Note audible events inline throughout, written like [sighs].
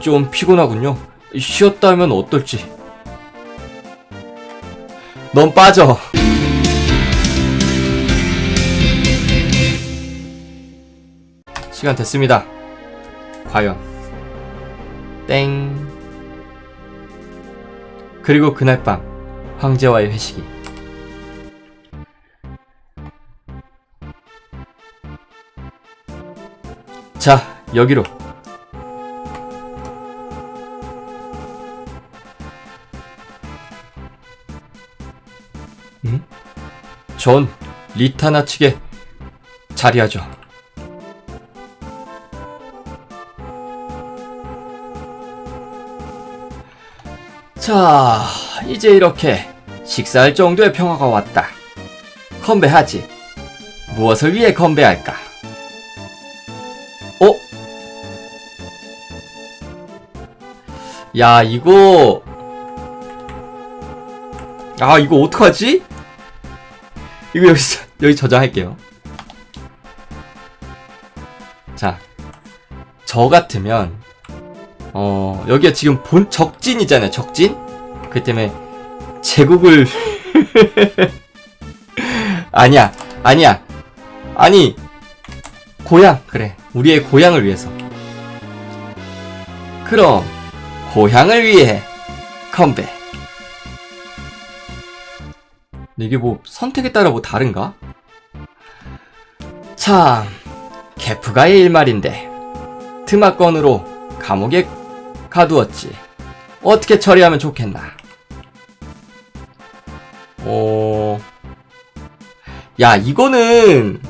좀 피곤하군요. 쉬었다 하면 어떨지. 넌 빠져. 시간 됐습니다. 과연. 땡. 그리고 그날 밤, 황제와의 회식이. 자, 여기로. 응? 전 리타나 측에 자리하죠. 자, 이제 이렇게 식사할 정도의 평화가 왔다. 건배하지. 무엇을 위해 건배할까? 어? 야, 이거. 아, 이거 어떡하지? 이거 여기, [laughs] 여기 저장할게요. 자, 저 같으면, 어, 여기가 지금 본, 적진이잖아요, 적진? 그 때문에, 제국을, [laughs] 아니야, 아니야. 아니, 고향, 그래. 우리의 고향을 위해서. 그럼, 고향을 위해, 컴백. 이게 뭐, 선택에 따라 뭐 다른가? 참, 개프가의 일말인데, 트마건으로 감옥에 가두었지. 어떻게 처리하면 좋겠나? 어, 야, 이거는,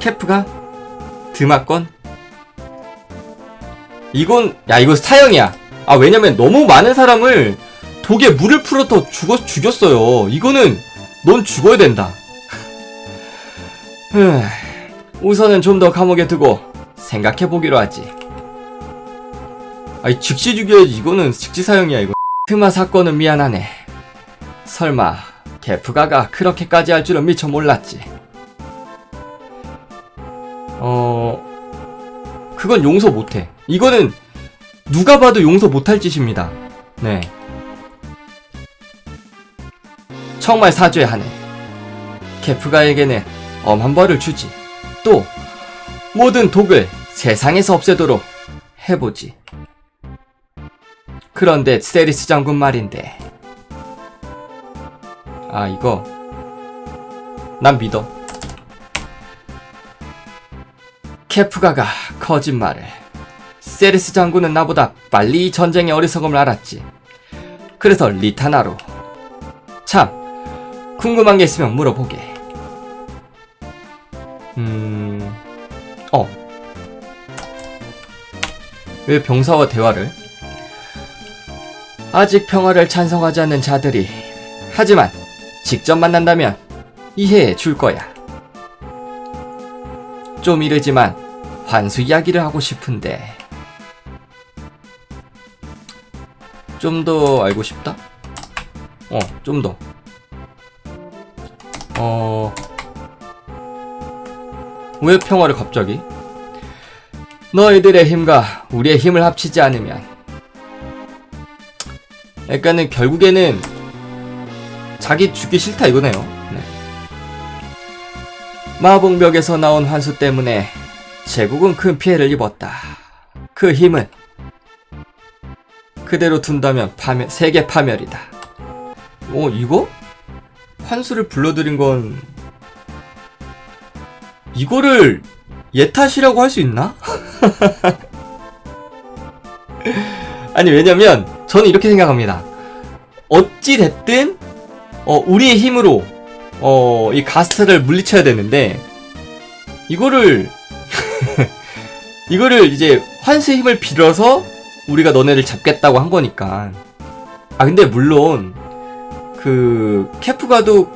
캐프가 드마건? 이건 야 이거 사형이야. 아 왜냐면 너무 많은 사람을 독에 물을 풀어서 죽었 죽였어요. 이거는 넌 죽어야 된다. [sighs] 흠, 우선은 좀 더 감옥에 두고 생각해 보기로 하지. 아이 즉시 죽여야지. 이거는 즉시 사형이야 이거. 트마 사건은 미안하네. 설마 개프가가 그렇게까지 할 줄은 미처 몰랐지. 어, 그건 용서 못해. 이거는 누가 봐도 용서 못할 짓입니다. 네. 정말 사죄하네. 케프가에게는 엄한 벌을 주지. 또 모든 독을 세상에서 없애도록 해보지. 그런데 세리스 장군 말인데. 아 이거 난 믿어. 케프가가 거짓말을. 세리스 장군은 나보다 빨리 이 전쟁의 어리석음을 알았지. 그래서 리타나로. 참, 궁금한 게 있으면 물어보게. 음, 어. 왜 병사와 대화를? 아직 평화를 찬성하지 않는 자들이. 하지만, 직접 만난다면 이해해 줄 거야. 좀 이르지만 환수 이야기를 하고 싶은데 좀 더 알고 싶다? 어, 좀 더. 어, 왜 평화를 갑자기? 너희들의 힘과 우리의 힘을 합치지 않으면 약간은 결국에는 자기 죽기 싫다 이거네요. 네. 마봉벽에서 나온 환수 때문에 제국은 큰 피해를 입었다. 그 힘은 그대로 둔다면 파멸, 세계 파멸이다. 어, 이거? 환수를 불러들인 건 이거를 얘 탓이라고 할 수 있나? [laughs] 아니 왜냐면 저는 이렇게 생각합니다. 어찌 됐든 어, 우리의 힘으로 어, 이 가스를 물리쳐야 되는데, 이거를, [laughs] 이거를 이제 환수의 힘을 빌어서 우리가 너네를 잡겠다고 한 거니까. 아, 근데 물론, 그, 케프가도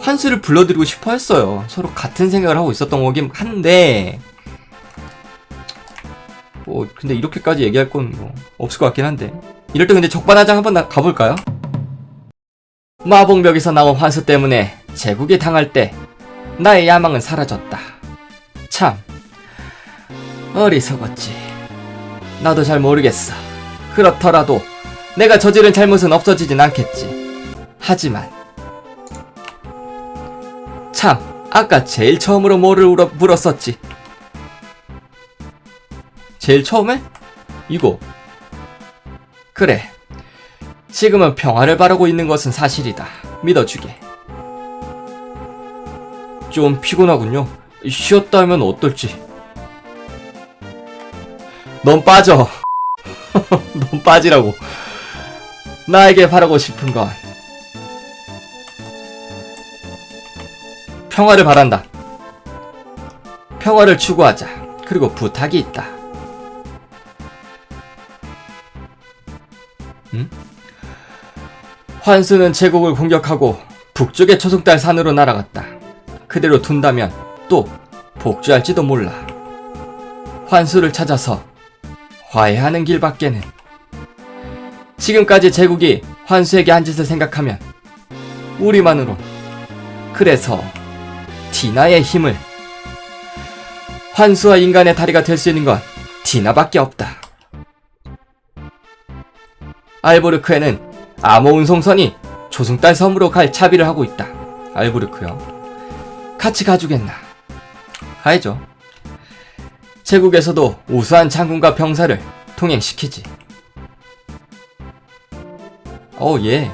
환수를 불러들이고 싶어 했어요. 서로 같은 생각을 하고 있었던 거긴 한데, 뭐, 근데 이렇게까지 얘기할 건 뭐, 없을 것 같긴 한데. 이럴 때 근데 적반하장 한번 나- 가볼까요? 마봉벽에서 나온 환수 때문에 제국에 당할 때 나의 야망은 사라졌다. 참, 어리석었지. 나도 잘 모르겠어. 그렇더라도 내가 저지른 잘못은 없어지진 않겠지. 하지만 참 아까 제일 처음으로 뭐를 울어, 물었었지. 제일 처음에? 이거. 그래. 지금은 평화를 바라고 있는 것은 사실이다. 믿어주게. 좀 피곤하군요. 쉬었다 하면 어떨지. 넌 빠져. [laughs] 넌 빠지라고. 나에게 바라고 싶은 건 평화를 바란다. 평화를 추구하자. 그리고 부탁이 있다. 응? 환수는 제국을 공격하고 북쪽의 초승달 산으로 날아갔다. 그대로 둔다면 또 복주할지도 몰라. 환수를 찾아서 화해하는 길밖에는 지금까지 제국이 환수에게 한 짓을 생각하면 우리만으로 그래서 디나의 힘을 환수와 인간의 다리가 될 수 있는 건 디나밖에 없다. 알보르크에는 암호 운송선이 조승달 섬으로 갈 차비를 하고 있다. 알보르크요. 같이 가주겠나? 가야죠. 제국에서도 우수한 장군과 병사를 통행시키지. 어, 예.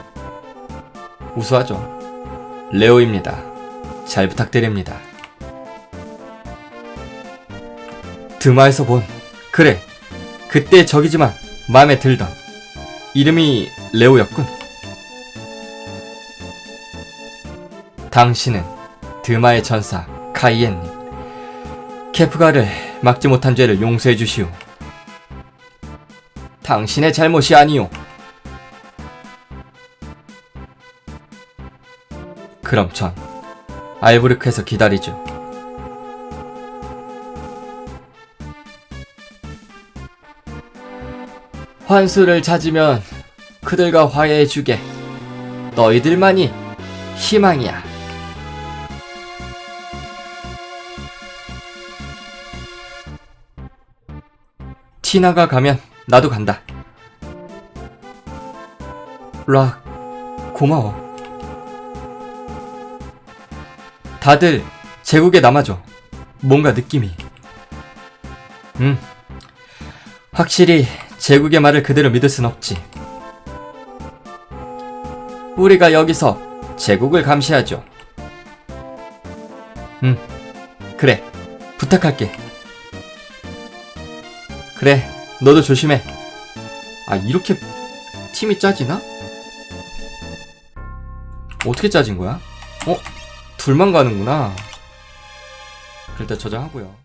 우수하죠. 레오입니다. 잘 부탁드립니다. 드마에서 본, 그래. 그때 적이지만 마음에 들던. 이름이 레오였군. 당신은 드마의 전사 카이엔님. 케프가를 막지 못한 죄를 용서해 주시오. 당신의 잘못이 아니오. 그럼 전 알브르크에서 기다리죠. 환수를 찾으면 그들과 화해해 주게. 너희들만이 희망이야. 티나가 가면 나도 간다. 락, 고마워. 다들 제국에 남아줘. 뭔가 느낌이. 음. 확실히 제국의 말을 그대로 믿을 순 없지. 우리가 여기서 제국을 감시하죠. 음. 그래. 부탁할게. 그래. 너도 조심해. 아, 이렇게 팀이 짜지나? 어떻게 짜진 거야? 어? 둘만 가는구나. 일단 저장하고요.